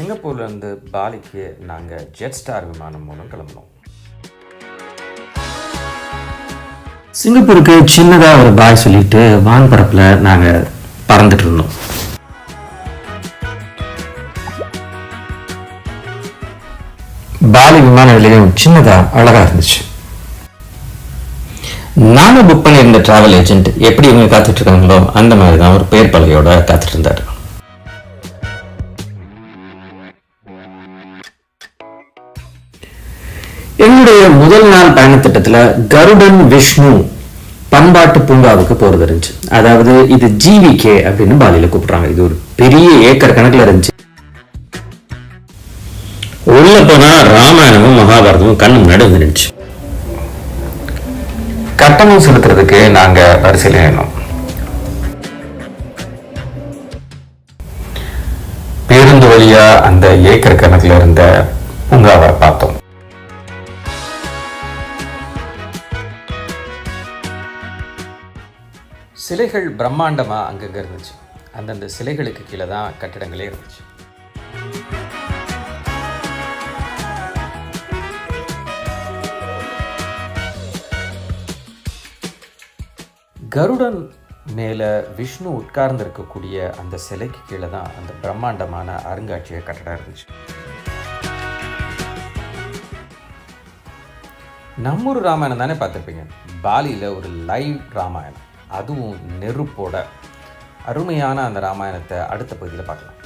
சிங்கப்பூர்லேருந்து பாலிக்கு நாங்கள் jet star விமானம் மூலம் கிளம்பினோம். சிங்கப்பூருக்கு சின்னதாக ஒரு பாய் சொல்லிட்டு வான்பரப்பில் நாங்கள் பறந்துட்டு இருந்தோம். பாலி விமான நிலையம் சின்னதாக அழகாக இருந்துச்சு. நானும் புக் பண்ணியிருந்த டிராவல் ஏஜென்ட் எப்படி இவங்க காத்துட்டு இருக்காங்களோ அந்த மாதிரி தான் ஒரு பேர் பலகையோட காத்துட்டு இருந்தார். என்னுடைய முதல் நாள் பயணத்திட்டத்தில் கருடன் விஷ்ணு பண்பாட்டு பூங்காவுக்கு போறது இருந்துச்சு. அதாவது இது ஜிவிகே அப்படின்னு பாலியில கூப்பிடுறாங்க. இது ஒரு பெரிய ஏக்கர் கணக்குல இருந்துச்சு. உள்ள போனா ராமாயணமும் மகாபாரதமும் கண்ணு முன்னாடி வந்து நின்றுச்சு கட்டணம் செலுத்துறதுக்கு நாங்க வரிசையில் நின்னோம் பேருந்து வழியா அந்த ஏக்கர் கணக்குல இருந்த பூங்காவை சிலைகள் பிரம்மாண்டமாக அங்கங்கே இருந்துச்சு. அந்தந்த சிலைகளுக்கு கீழே தான் கட்டிடங்களே இருந்துச்சு. கருடன் மேலே விஷ்ணு உட்கார்ந்து இருக்கக்கூடிய அந்த சிலைக்கு கீழே தான் அந்த பிரம்மாண்டமான அருங்காட்சியக கட்டடம் இருந்துச்சு. நம்மூர் ராமாயணம் தானே பார்த்துருப்பீங்க. பாலியில் ஒரு லைவ் ராமாயணம். அதுவும் நெருப்போட அருமையான அந்த ராமாயணத்தை அடுத்த பகுதியில் பார்க்கலாம்.